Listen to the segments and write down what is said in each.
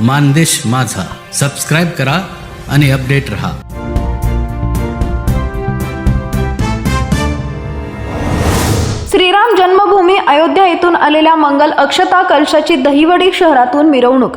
मानदेश माझा. सबस्क्राईब करा आणि अपडेट रहा. श्रीराम जन्मभूमी अयोध्या येथून आलेल्या मंगल अक्षता कलशाची दहिवडी शहरातून मिरवणूक.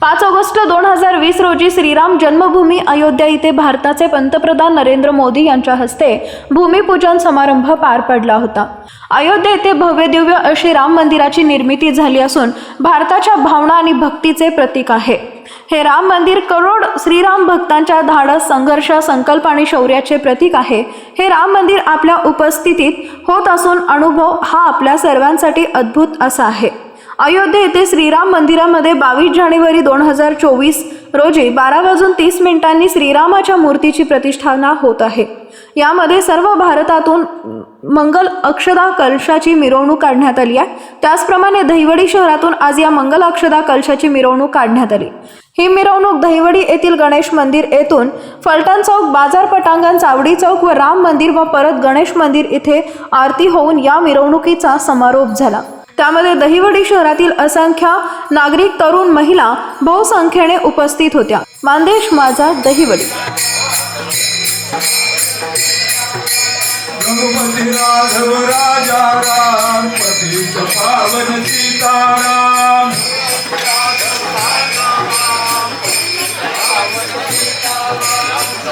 पाच ऑगस्ट दोन हजार वीस रोजी श्रीराम जन्मभूमी अयोध्या इथे भारताचे पंतप्रधान नरेंद्र मोदी यांच्या हस्ते भूमिपूजन समारंभ पार पडला होता. अयोध्या येथे भव्यदिव्य अशी राम मंदिराची निर्मिती झाली असून भारताच्या भावना आणि भक्तीचे प्रतीक आहे. हे राम मंदिर करोड श्रीराम भक्तांच्या धाडस संघर्ष संकल्प आणि शौर्याचे प्रतीक आहे. हे राम मंदिर आपल्या उपस्थितीत होत असून अनुभव हा आपल्या सर्वांसाठी अद्भुत असा आहे. अयोध्या येथे श्रीराम मंदिरामध्ये बावीस जानेवारी दोन हजार चोवीस रोजी बारा वाजून तीस मिनिटांनी श्रीरामाच्या मूर्तीची प्रतिष्ठापना होत आहे. यामध्ये सर्व भारतातून मंगल अक्षदा कलशाची मिरवणूक काढण्यात आली आहे. त्याचप्रमाणे दहिवडी शहरातून आज या मंगल अक्षदा कलशाची मिरवणूक काढण्यात आली. ही मिरवणूक दहिवडी येथील गणेश मंदिर येथून फलटण चौक बाजार पटांगण चावडी चौक व राम मंदिर व परत गणेश मंदिर इथे आरती होऊन या मिरवणुकीचा समारोप झाला. त्यामध्ये दहिवडी शहरातील असंख्य नागरिक तरुण महिला बहुसंख्येने उपस्थित होत्या. मानदेश माझा दहिवडी.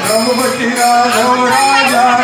रघुपती राघव राजा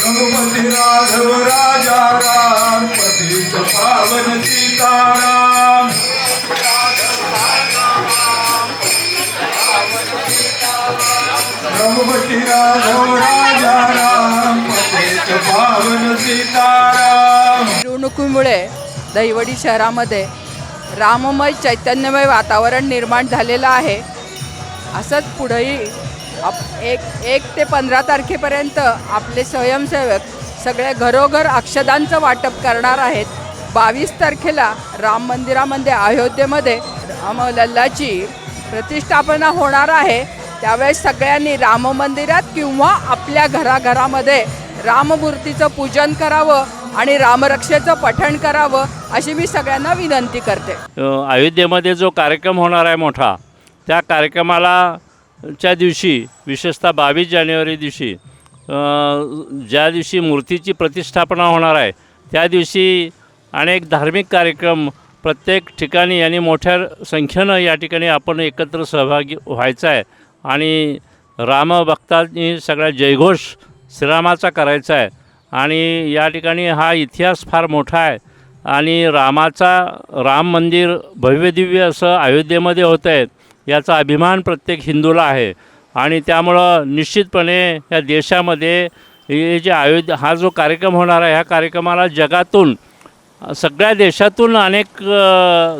रघुपती राघव राजा राम पतीच पावन सीताराम. रघुपती राघव राजा राम पतीच पावन सीताराम. मिरवणुकीमुळे दहिवडी शहरामध्ये राममय चैतन्यमय वातावरण निर्माण झालेलं आहे. असंच पुढंही आप एक एक ते पंधरा तारखेपर्यंत आपले स्वयंसेवक सगळे घरोघर अक्षदांचं वाटप करणार आहेत. बावीस तारखेला राम मंदिरामध्ये अयोध्येमध्ये रामलल्लाची प्रतिष्ठापना होणार आहे. त्यावेळेस सगळ्यांनी राम मंदिरात किंवा आपल्या घराघरामध्ये राममूर्तीचं पूजन करावं आणि रामरक्षेचं पठण करावं अशी मी सगळ्यांना विनंती करते. अयोध्येमध्ये जो कार्यक्रम होणार आहे मोठा त्या कार्यक्रमाला च्या दिवशी विशेषतः बावीस जानेवारी दिवशी ज्या दिवशी मूर्तीची प्रतिष्ठापना होणार आहे त्या दिवशी अनेक धार्मिक कार्यक्रम प्रत्येक ठिकाणी आणि मोठ्या संख्येनं या ठिकाणी आपण एकत्र सहभागी व्हायचं आहे. आणि रामभक्तांनी सगळ्या जयघोष श्रीरामाचा करायचा आहे. आणि या ठिकाणी हा इतिहास फार मोठा आहे. आणि रामाचा राम मंदिर भव्यदिव्य असं अयोध्येमध्ये होत आहे याचा अभिमान प्रत्येक हिंदूला आहे. आणि त्यामुळं निश्चितपणे या देशामध्ये हे जे अयोध्या हा जो कार्यक्रम होणार आहे ह्या कार्यक्रमाला जगातून सगळ्या देशातून अनेक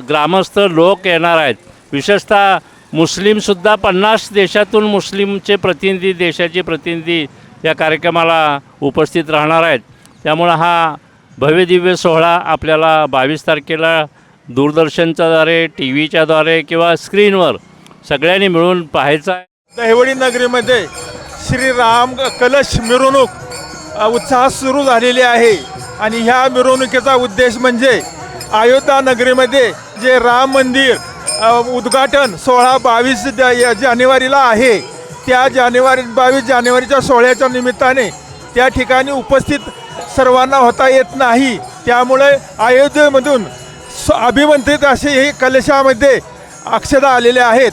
ग्रामस्थ लोक येणार आहेत. विशेषतः मुस्लिमसुद्धा पन्नास देशातून मुस्लिमचे प्रतिनिधी देशाचे प्रतिनिधी या कार्यक्रमाला उपस्थित राहणार आहेत. त्यामुळं हा भव्यदिव्य सोहळा आपल्याला बावीस तारखेला दूरदर्शनच्याद्वारे टी व्हीच्याद्वारे किंवा स्क्रीनवर सगळ्यांनी मिळून पाहायचा आहे. दहिवडी नगरीमध्ये श्रीराम कलश मिरवणूक उत्साहात सुरू झालेली आहे. आणि ह्या मिरवणुकीचा उद्देश म्हणजे अयोध्या नगरीमध्ये जे राम मंदिर उद्घाटन सोळा बावीस जानेवारीला आहे त्या जानेवारी बावीस जानेवारीच्या सोहळ्याच्या निमित्ताने त्या ठिकाणी उपस्थित सर्वांना होता येत नाही. त्यामुळे अयोध्येमधून स- अभिमंत्रित असे हे कलशामध्ये अक्षदा आलेले आहेत.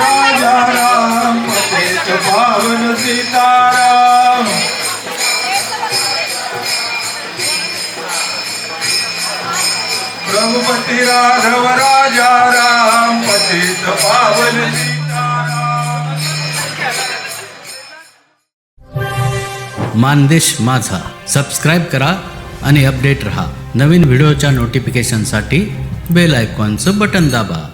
रघुपती राघव राजा राम पतित पावन मानदेश माझा सबस्क्राईब करा आणि अपडेट रहा. नवीन व्हिडिओच्या नोटिफिकेशनसाठी बेल आयकॉनचं बटन दाबा.